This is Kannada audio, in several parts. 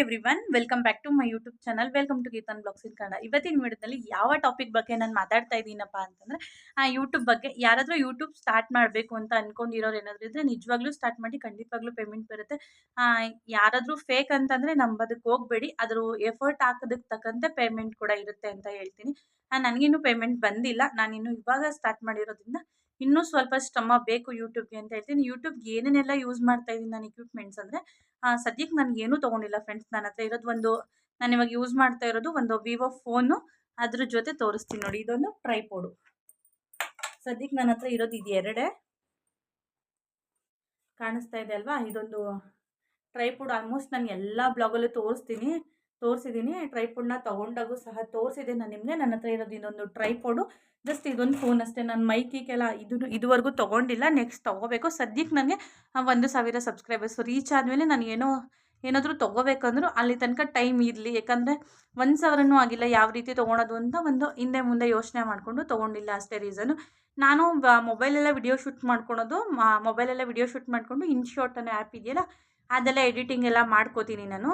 Everyone welcome back to my YouTube channel welcome to Geetan blogs in Kannada ಇವತ್ತಿನ ವಿಡಿಯೋದಲ್ಲಿ ಯಾವ ಟಾಪಿಕ್ ಬಗ್ಗೆ ನಾನು ಮಾತಾಡ್ತಾ ಇದ್ದೀನಪ್ಪ ಅಂತಂದರೆ, ಆ ಯೂಟ್ಯೂಬ್ ಬಗ್ಗೆ ಯಾರಾದರೂ ಯೂಟ್ಯೂಬ್ ಸ್ಟಾರ್ಟ್ ಮಾಡಬೇಕು ಅಂತ ಅಂದ್ಕೊಂಡಿರೋರು ಏನಾದರೂ ಇದ್ದರೆ ನಿಜವಾಗ್ಲೂ ಸ್ಟಾರ್ಟ್ ಮಾಡಿ ಖಂಡಿತವಾಗ್ಲೂ ಪೇಮೆಂಟ್ ಬರುತ್ತೆ. ಯಾರಾದರೂ ಫೇಕ್ ಅಂತಂದರೆ ನಂಬೋದಕ್ಕೆ ಹೋಗಬೇಡಿ. ಅದ್ರ ಎಫರ್ಟ್ ಹಾಕೋದಕ್ಕೆ ತಕ್ಕಂತೆ ಪೇಮೆಂಟ್ ಕೂಡ ಇರುತ್ತೆ ಅಂತ ಹೇಳ್ತೀನಿ. ನನಗಿನ್ನೂ ಪೇಮೆಂಟ್ ಬಂದಿಲ್ಲ. ನಾನಿನ್ನು ಇವಾಗ ಸ್ಟಾರ್ಟ್ ಮಾಡಿರೋದ್ರಿಂದ ಇನ್ನೂ ಸ್ವಲ್ಪ ಶ್ರಮ ಬೇಕು ಯೂಟ್ಯೂಬ್ಗೆ ಅಂತ ಹೇಳ್ತೀನಿ. ಯೂಟ್ಯೂಬ್ಗೆ ಏನೇನೆಲ್ಲ ಯೂಸ್ ಮಾಡ್ತಾ ಇದ್ದೀನಿ ನಾನು ಇಕ್ವಿಪ್ಮೆಂಟ್ಸ್ ಅಂದರೆ ಸದ್ಯಕ್ಕೆ ನನಗೇನೂ ಏನೂ ತೊಗೊಂಡಿಲ್ಲ ಫ್ರೆಂಡ್ಸ್ ನನ್ನ ಹತ್ರ ಇರೋದು ಒಂದು, ನಾನು ಇವಾಗ ಯೂಸ್ ಮಾಡ್ತಾ ಇರೋದು ಒಂದು ವಿವೋ ಫೋನು ಅದ್ರ ಜೊತೆ ತೋರಿಸ್ತೀನಿ ನೋಡಿ. ಇದೊಂದು ಟ್ರೈಪೋಡು ಸದ್ಯಕ್ಕೆ ನನ್ನ ಹತ್ರ ಇರೋದು ಇದು ಎರಡೇ. ಕಾಣಿಸ್ತಾ ಇದೆ ಅಲ್ವಾ? ಇದೊಂದು ಟ್ರೈಪೋಡ್ ಆಲ್ಮೋಸ್ಟ್ ನಾನು ಎಲ್ಲ ಬ್ಲಾಗಲ್ಲೂ ತೋರಿಸ್ತೀನಿ. ತೋರಿಸಿದ್ದೀನಿ ಟ್ರೈಪೋಡ್ನ ತೊಗೊಂಡಾಗೂ ಸಹ ತೋರಿಸಿದೆ ನಾನು ನಿಮಗೆ. ನನ್ನ ಹತ್ರ ಇರೋದು ಇನ್ನೊಂದು ಟ್ರೈಪೋಡು. ಜಸ್ಟ್ ಇದೊಂದು ಫೋನ್ ಅಷ್ಟೇ. ನಾನು ಮೈಕಿಗೆಲ್ಲ ಇದು ಇದುವರೆಗೂ ತೊಗೊಂಡಿಲ್ಲ. ನೆಕ್ಸ್ಟ್ ತೊಗೋಬೇಕು. ಸದ್ಯಕ್ಕೆ ನನಗೆ ಒಂದು ಸಾವಿರ ಸಬ್ಸ್ಕ್ರೈಬರ್ಸ್ ರೀಚ್ ಆದಮೇಲೆ ನಾನು ಏನೋ, ಏನಾದರೂ ತೊಗೋಬೇಕಂದ್ರೂ ಅಲ್ಲಿ ತನಕ ಟೈಮ್ ಇರಲಿ. ಯಾಕಂದರೆ ಒಂದು ಸಾವಿರನೂ ಆಗಿಲ್ಲ ಯಾವ ರೀತಿ ತೊಗೊಳೋದು ಅಂತ ಒಂದು ಹಿಂದೆ ಮುಂದೆ ಯೋಚನೆ ಮಾಡಿಕೊಂಡು ತೊಗೊಂಡಿಲ್ಲ ಅಷ್ಟೇ ರೀಸನು. ನಾನು ಮೊಬೈಲೆಲ್ಲ ವಿಡಿಯೋ ಶೂಟ್ ಮಾಡ್ಕೊಳೋದು ಮೊಬೈಲೆಲ್ಲ ವಿಡಿಯೋ ಶೂಟ್ ಮಾಡಿಕೊಂಡು ಇನ್ಶಾರ್ಟ್ ಅನ್ನೋ ಆ್ಯಪ್ ಇದೆಯಲ್ಲ, ಅದೆಲ್ಲ ಎಡಿಟಿಂಗ್ ಎಲ್ಲ ಮಾಡ್ಕೋತೀನಿ ನಾನು.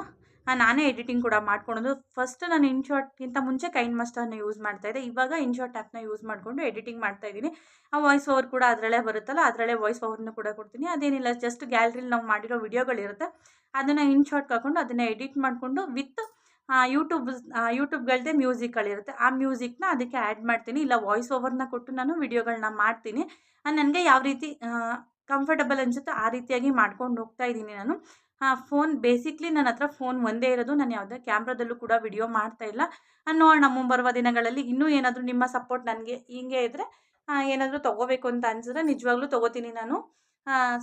ನಾನೇ ಎಡಿಟಿಂಗ್ ಕೂಡ ಮಾಡ್ಕೊಳೋದು ಫಸ್ಟ್ ನಾನು ಇನ್ಶಾಟ್ಗಿಂತ ಮುಂಚೆ ಕೈನ್ ಮಸ್ಟರ್ನ ಯೂಸ್ ಮಾಡ್ತಾಯಿದ್ದೆ ಇವಾಗ ಇನ್ಶಾಟ್ ಆ್ಯಪ್ನ ಯೂಸ್ ಮಾಡಿಕೊಂಡು ಎಡಿಟಿಂಗ್ ಮಾಡ್ತಾ ಇದ್ದೀನಿ. ಆ ವಾಯ್ಸ್ ಓವರ್ ಕೂಡ ಅದರಲ್ಲೇ ಬರುತ್ತಲ್ಲ, ಅದರಲ್ಲೇ ವಾಯ್ಸ್ ಓವರ್ನ ಕೂಡ ಕೊಡ್ತೀನಿ. ಅದೇನಿಲ್ಲ ಜಸ್ಟ್ ಗ್ಯಾಲ್ರಿಲಿ ನಾವು ಮಾಡಿರೋ ವಿಡಿಯೋಗಳಿರುತ್ತೆ ಅದನ್ನು ಇನ್ಶಾಟ್ ಹಾಕೊಂಡು ಅದನ್ನು ಎಡಿಟ್ ಮಾಡಿಕೊಂಡು ವಿತ್ ಯೂಟ್ಯೂಬ್ ಯೂಟ್ಯೂಬ್ಗಳದ್ದೇ ಮ್ಯೂಸಿಕ್ಗಳಿರುತ್ತೆ ಆ ಮ್ಯೂಸಿಕ್ನ ಅದಕ್ಕೆ ಆ್ಯಡ್ ಮಾಡ್ತೀನಿ. ಇಲ್ಲ ವಾಯ್ಸ್ ಓವರ್ನ ಕೊಟ್ಟು ನಾನು ವಿಡಿಯೋಗಳನ್ನ ಮಾಡ್ತೀನಿ. ನನಗೆ ಯಾವ ರೀತಿ ಕಂಫರ್ಟಬಲ್ ಅನಿಸುತ್ತೋ ಆ ರೀತಿಯಾಗಿ ಮಾಡ್ಕೊಂಡು ಹೋಗ್ತಾ ಇದ್ದೀನಿ ನಾನು. ಫೋನ್ ಬೇಸಿಕ್ಲಿ ನನ್ನ ಹತ್ರ ಫೋನ್ ಒಂದೇ ಇರೋದು. ನಾನು ಯಾವುದೇ ಕ್ಯಾಮ್ರಾದಲ್ಲೂ ಕೂಡ ವಿಡಿಯೋ ಮಾಡ್ತಾ ಇಲ್ಲ. ನೋಡೋಣ ಮುಂಬರುವ ದಿನಗಳಲ್ಲಿ ಇನ್ನೂ ಏನಾದರೂ ನಿಮ್ಮ ಸಪೋರ್ಟ್ ನನಗೆ ಹಿಂಗೆ ಇದ್ದರೆ ಏನಾದರೂ ತೊಗೋಬೇಕು ಅಂತ ಅನ್ಸಿದ್ರೆ ನಿಜವಾಗ್ಲೂ ತೊಗೋತೀನಿ ನಾನು.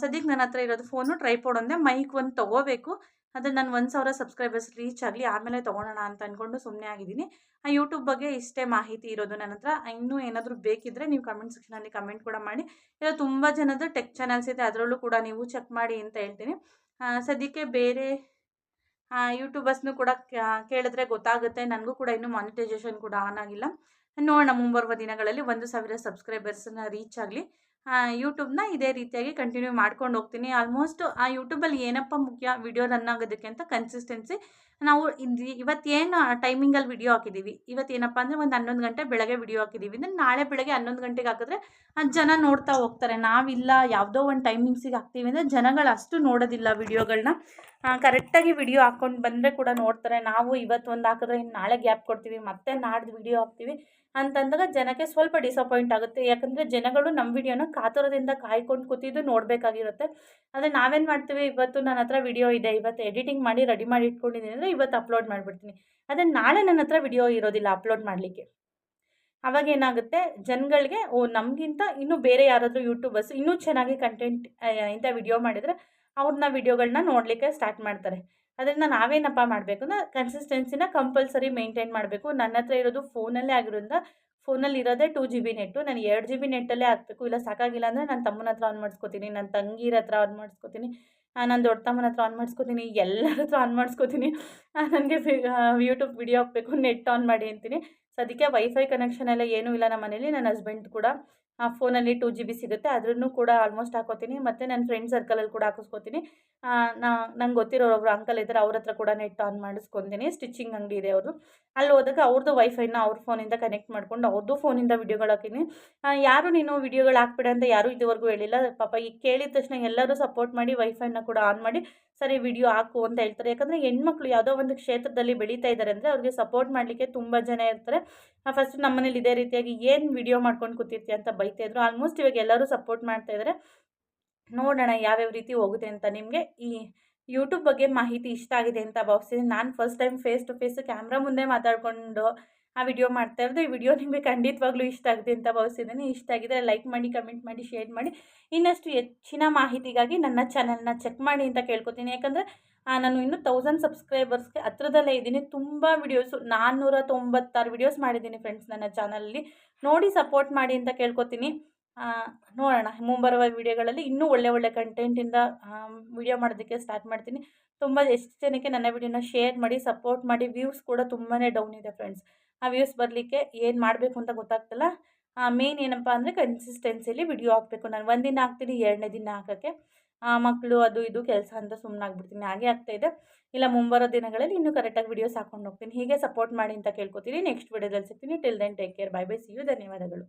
ಸದ್ಯಕ್ಕೆ ನನ್ನ ಹತ್ರ ಇರೋದು ಫೋನು ಟ್ರೈಪೋಡ್ ಒಂದೇ, ಮೈಕ್ ಒಂದು ತೊಗೋಬೇಕು. ಅದು ನಾನು ಒಂದು ಸಾವಿರ ಸಬ್ಸ್ಕ್ರೈಬರ್ಸ್ ರೀಚ್ ಆಗಲಿ, ಆಮೇಲೆ ತೊಗೊಳೋಣ ಅಂತ ಅಂದ್ಕೊಂಡು ಸುಮ್ಮನೆ ಆಗಿದ್ದೀನಿ. ಆ ಯೂಟ್ಯೂಬ್ ಬಗ್ಗೆ ಇಷ್ಟೇ ಮಾಹಿತಿ ಇರೋದು ನನ್ನ ಹತ್ರ. ಇನ್ನೂ ಏನಾದರೂ ಬೇಕಿದ್ದರೆ ನೀವು ಕಮೆಂಟ್ ಸೆಕ್ಷನಲ್ಲಿ ಕಮೆಂಟ್ ಕೂಡ ಮಾಡಿ. ಇಲ್ಲ ತುಂಬ ಜನದ ಟೆಕ್ ಚಾನಲ್ಸ್ ಇದೆ, ಅದರಲ್ಲೂ ಕೂಡ ನೀವು ಚೆಕ್ ಮಾಡಿ ಅಂತ ಹೇಳ್ತೀನಿ. ಸದ್ಯಕ್ಕೆ ಬೇರೆ ಯೂಟ್ಯೂಬರ್ಸ್ನು ಕೂಡ ಕೇಳಿದ್ರೆ ಗೊತ್ತಾಗುತ್ತೆ. ನನಗೂ ಕೂಡ ಇನ್ನೂ ಮಾನಿಟೈಸೇಷನ್ ಕೂಡ ಆನ್ ಆಗಿಲ್ಲ. ನೋಡೋಣ ಮುಂಬರುವ ದಿನಗಳಲ್ಲಿ ಒಂದು ಸಾವಿರ ಸಬ್ಸ್ಕ್ರೈಬರ್ಸನ್ನ ರೀಚ್ ಆಗಲಿ. ಯೂಟ್ಯೂಬ್ನ ಇದೇ ರೀತಿಯಾಗಿ ಕಂಟಿನ್ಯೂ ಮಾಡ್ಕೊಂಡು ಹೋಗ್ತೀನಿ. ಆಲ್ಮೋಸ್ಟ್ ಆ ಯೂಟ್ಯೂಬಲ್ಲಿ ಏನಪ್ಪ ಮುಖ್ಯ? ವಿಡಿಯೋ ರನ್ ಆಗೋದಕ್ಕೆ ಅಂತ ಕನ್ಸಿಸ್ಟೆನ್ಸಿ ನಾವು ಇಲ್ಲಿ ಇವತ್ತೇನು ಟೈಮಿಂಗಲ್ಲಿ ವಿಡಿಯೋ ಹಾಕಿದ್ದೀವಿ ಇವತ್ತೇನಪ್ಪ ಅಂದರೆ ಒಂದು ಹನ್ನೊಂದು ಗಂಟೆ ಬೆಳಗ್ಗೆ ವಿಡಿಯೋ ಹಾಕಿದ್ದೀವಿ ಅಂದರೆ ನಾಳೆ ಬೆಳಗ್ಗೆ ಹನ್ನೊಂದು ಗಂಟೆಗೆ ಹಾಕಿದ್ರೆ ಆ ಜನ ನೋಡ್ತಾ ಹೋಗ್ತಾರೆ. ನಾವಿಲ್ಲ, ಯಾವುದೋ ಒಂದು ಟೈಮಿಂಗ್ಸಿಗೆ ಹಾಕ್ತೀವಿ ಅಂದರೆ ಜನಗಳು ಅಷ್ಟು ನೋಡೋದಿಲ್ಲ ವಿಡಿಯೋಗಳನ್ನ ಕರೆಕ್ಟಾಗಿ ವಿಡಿಯೋ ಹಾಕ್ಕೊಂಡು ಬಂದರೆ ಕೂಡ ನೋಡ್ತಾರೆ. ನಾವು ಇವತ್ತು ಒಂದು ಹಾಕಿದ್ರೆ ನಾಳೆ ಗ್ಯಾಪ್ ಕೊಡ್ತೀವಿ. ಮತ್ತೆ ನಾಡ್ದು ವಿಡಿಯೋ ಹಾಕ್ತೀವಿ. ಅಂತಂದಾಗ ಜನಕ್ಕೆ ಸ್ವಲ್ಪ ಡಿಸಪಾಯಿಂಟ್ ಆಗುತ್ತೆ. ಯಾಕಂದರೆ ಜನಗಳು ನಮ್ಮ ವಿಡಿಯೋನ ಕಾತುರದಿಂದ ಕಾಯ್ಕೊಂಡು ಕೂತಿದ್ದು ನೋಡಬೇಕಾಗಿರುತ್ತೆ. ಆದರೆ ನಾವೇನು ಮಾಡ್ತೀವಿ, ಇವತ್ತು ನನ್ನ ಹತ್ರ ವಿಡಿಯೋ ಇದೆ, ಇವತ್ತು ಎಡಿಟಿಂಗ್ ಮಾಡಿ ರೆಡಿ ಮಾಡಿ ಇಟ್ಕೊಂಡಿದ್ದೀನಿ ಅಂದರೆ ಇವತ್ತು ಅಪ್ಲೋಡ್ ಮಾಡಿಬಿಡ್ತೀನಿ. ಅದೇ ನಾಳೆ ನನ್ನ ಹತ್ರ ವಿಡಿಯೋ ಇರೋದಿಲ್ಲ ಅಪ್ಲೋಡ್ ಮಾಡಲಿಕ್ಕೆ. ಅವಾಗ ಏನಾಗುತ್ತೆ? ಜನಗಳಿಗೆ, ಓ, ನಮಗಿಂತ ಇನ್ನೂ ಬೇರೆ ಯಾರಾದರೂ ಯೂಟ್ಯೂಬರ್ಸ್ ಇನ್ನೂ ಚೆನ್ನಾಗಿ ಕಂಟೆಂಟ್ ಇಂಥ ವಿಡಿಯೋ ಮಾಡಿದರೆ ಅವ್ರನ್ನ ವಿಡಿಯೋಗಳನ್ನ ನೋಡಲಿಕ್ಕೆ ಸ್ಟಾರ್ಟ್ ಮಾಡ್ತಾರೆ. ಅದರಿಂದ ನಾವೇನಪ್ಪ ಮಾಡಬೇಕು ಅಂದರೆ ಕನ್ಸಿಸ್ಟೆನ್ಸಿನ ಕಂಪಲ್ಸರಿ ಮೇಂಟೈನ್ ಮಾಡಬೇಕು. ನನ್ನ ಹತ್ರ ಇರೋದು ಫೋನಲ್ಲೇ ಆಗಿರೋದ್ರಿಂದ ಫೋನಲ್ಲಿ ಇರೋದೇ ಟೂ ಜಿ ಬಿ ನೆಟ್ಟು. ನಾನು ಎರಡು ಜಿ ಬಿ ನೆಟ್ಟಲ್ಲೇ ಹಾಕಬೇಕು. ಇಲ್ಲ, ಸಾಕಾಗಿಲ್ಲ ಅಂದರೆ ನನ್ನ ತಮ್ಮನ ಹತ್ರ ಆನ್ ಮಾಡಿಸ್ಕೊತೀನಿ ನನ್ನ ತಂಗಿರ ಹತ್ರ ಆನ್ ಮಾಡಿಸ್ಕೊತೀನಿ. ನನ್ನ ದೊಡ್ಡ ತಮ್ಮನ ಹತ್ರ ಆನ್ ಮಾಡಿಸ್ಕೊತೀನಿ, ಎಲ್ಲರ ಹತ್ರ ಆನ್ ಮಾಡಿಸ್ಕೊತೀನಿ. ನನಗೆ ಯೂಟ್ಯೂಬ್ ವಿಡಿಯೋ ಹಾಕಬೇಕು ನೆಟ್ ಆನ್ ಮಾಡಿ ಅಂತೀನಿ. ಸೊ ಅದಕ್ಕೆ ವೈಫೈ ಕನೆಕ್ಷನ್ ಎಲ್ಲ ಏನೂ ಇಲ್ಲ ನಮ್ಮ ಮನೇಲಿ ನನ್ನ ಹಸ್ಬೆಂಡ್ ಕೂಡ. ಫೋನಲ್ಲಿ ಟೂ ಜಿ ಬಿ ಸಿಗುತ್ತೆ. ಅದನ್ನು ಕೂಡ ಆಲ್ಮೋಸ್ಟ್ ಹಾಕೋತೀನಿ. ಮತ್ತು ನನ್ನ ಫ್ರೆಂಡ್ ಸರ್ಕಲಲ್ಲಿ ಕೂಡ ಹಾಕಿಸ್ಕೋತೀನಿ. ನಾ, ನಂಗೆ ಗೊತ್ತಿರೋ ಒಬ್ಬರು ಅಂಕಲ್ ಇದ್ದಾರೆ ಅವ್ರ ಹತ್ರ ಕೂಡ ನೆಟ್ ಆನ್ ಮಾಡಿಸ್ಕೊತೀನಿ. ಸ್ಟಿಚಿಂಗ್ ಅಂಗಡಿ ಇದೆ ಅವರು ಅಲ್ಲಿ ಹೋದಾಗ ಅವ್ರದ್ದು ವೈಫೈನ ಅವ್ರ ಫೋನಿಂದ ಕನೆಕ್ಟ್ ಮಾಡ್ಕೊಂಡು ಅವ್ರದ್ದು ಫೋನಿಂದ ವೀಡಿಯೋಗಳು ಹಾಕಿನಿ. ಯಾರು ನೀನು ವಿಡಿಯೋಗಳು ಹಾಕ್ಬಿಡ ಅಂತ ಯಾರೂ ಇದುವರೆಗೂ ಹೇಳಿಲ್ಲ. ಪಾಪ ಈಗ ಕೇಳಿದ ತಕ್ಷಣ ಎಲ್ಲರೂ ಸಪೋರ್ಟ್ ಮಾಡಿ ವೈಫೈನ ಕೂಡ ಆನ್ ಮಾಡಿ ಸರಿ ವಿಡಿಯೋ ಹಾಕು ಅಂತ ಹೇಳ್ತಾರೆ. ಯಾಕಂದರೆ ಹೆಣ್ಮಕ್ಳು ಯಾವುದೋ ಒಂದು ಕ್ಷೇತ್ರದಲ್ಲಿ ಬೆಳೀತಾ ಇದ್ದಾರೆ ಅಂದರೆ ಅವ್ರಿಗೆ ಸಪೋರ್ಟ್ ಮಾಡಲಿಕ್ಕೆ ತುಂಬ ಜನ ಇರ್ತಾರೆ. ಫಸ್ಟ್ ನಮ್ಮನೇಲಿ ಇದೇ ರೀತಿಯಾಗಿ ಏನು ವಿಡಿಯೋ ಮಾಡ್ಕೊಂಡು ಕೂತಿರ್ತೀಯ ಅಂತ ಬೈತಾ ಇದ್ರು. ಆಲ್ಮೋಸ್ಟ್ ಇವಾಗ ಎಲ್ಲರೂ ಸಪೋರ್ಟ್ ಮಾಡ್ತಾ ಇದ್ದಾರೆ ನೋಡೋಣ ಯಾವ್ಯಾವ ರೀತಿ ಹೋಗುತ್ತೆ ಅಂತ ನಿಮಗೆ. ಈ ಯೂಟ್ಯೂಬ್ ಬಗ್ಗೆ ಮಾಹಿತಿ ಇಷ್ಟ ಆಗಿದೆ ಅಂತ ಭಾವಿಸ್ತೀನಿ. ನಾನು first time face to face camera ಮುಂದೆ ಮಾತಾಡಿಕೊಂಡು ಆ ವಿಡಿಯೋ ಮಾಡ್ತಾ ಇರೋದು. ಈ ವಿಡಿಯೋ ನಿಮಗೆ ಖಂಡಿತವಾಗ್ಲೂ ಇಷ್ಟ ಆಗಿದೆ ಅಂತ ಭಾವಿಸಿದ್ದೀನಿ ಇಷ್ಟ ಆಗಿದ್ರೆ ಲೈಕ್ ಮಾಡಿ ಕಮೆಂಟ್ ಮಾಡಿ ಶೇರ್ ಮಾಡಿ. ಇನ್ನಷ್ಟು ಹೆಚ್ಚಿನ ಮಾಹಿತಿಗಾಗಿ ನನ್ನ ಚಾನಲ್ನ ಚೆಕ್ ಮಾಡಿ ಅಂತ ಕೇಳ್ಕೊತೀನಿ. ಯಾಕಂದರೆ ನಾನು ಇನ್ನೂ ತೌಸಂಡ್ ಸಬ್ಸ್ಕ್ರೈಬರ್ಸ್ಗೆ ಹತ್ರದಲ್ಲೇ ಇದ್ದೀನಿ. ತುಂಬ ವಿಡಿಯೋಸು ನಾನ್ನೂರ ತೊಂಬತ್ತಾರು ವಿಡಿಯೋಸ್ ಮಾಡಿದ್ದೀನಿ ಫ್ರೆಂಡ್ಸ್ ನನ್ನ ಚಾನಲಲ್ಲಿ ನೋಡಿ ಸಪೋರ್ಟ್ ಮಾಡಿ ಅಂತ ಕೇಳ್ಕೊತೀನಿ. ನೋಡೋಣ. ಮುಂಬರುವ ವಿಡಿಯೋಗಳಲ್ಲಿ ಇನ್ನೂ ಒಳ್ಳೆ ಒಳ್ಳೆ ಕಂಟೆಂಟಿಂದ ವಿಡಿಯೋ ಮಾಡೋದಕ್ಕೆ ಸ್ಟಾರ್ಟ್ ಮಾಡ್ತೀನಿ. ತುಂಬ, ಎಷ್ಟು ಜನಕ್ಕೆ ನನ್ನ ವಿಡಿಯೋನ ಶೇರ್ ಮಾಡಿ ಸಪೋರ್ಟ್ ಮಾಡಿ ವ್ಯೂಸ್ ಕೂಡ ತುಂಬಾ ಡೌನ್ ಇದೆ ಫ್ರೆಂಡ್ಸ್ ಆ ವ್ಯೂಸ್ ಬರಲಿಕ್ಕೆ ಏನು ಮಾಡಬೇಕು ಅಂತ ಗೊತ್ತಾಗ್ತಲ್ಲ ಮೇನ್ ಏನಪ್ಪ ಅಂದರೆ ಕನ್ಸಿಸ್ಟೆನ್ಸಿಯಲ್ಲಿ ವಿಡಿಯೋ ಹಾಕಬೇಕು. ನಾನು ಒಂದಿನ ಹಾಕ್ತೀನಿ, ಎರಡನೇ ದಿನ ಹಾಕೋಕ್ಕೆ. ಮಕ್ಕಳು ಅದು ಇದು ಕೆಲಸ ಅಂತ ಸುಮ್ಮನಾಗ್ಬಿಡ್ತೀನಿ ಹಾಗೆ ಆಗ್ತಾಯಿದೆ ಇಲ್ಲ, ಮುಂಬರೋ ದಿನಗಳಲ್ಲಿ ಇನ್ನೂ ಕರೆಕ್ಟಾಗಿ ವೀಡಿಯೋಸ್ ಹಾಕೊಂಡು ಹೋಗ್ತೀನಿ. ಹೀಗೆ ಸಪೋರ್ಟ್ ಮಾಡಿ ಅಂತ ಕೇಳ್ಕೊತೀನಿ ನೆಕ್ಸ್ಟ್ ವಿಡಿಯೋದಲ್ಲಿ ಸಿಗ್ತೀನಿ. Till then take care bye bye see you ಧನ್ಯವಾದಗಳು.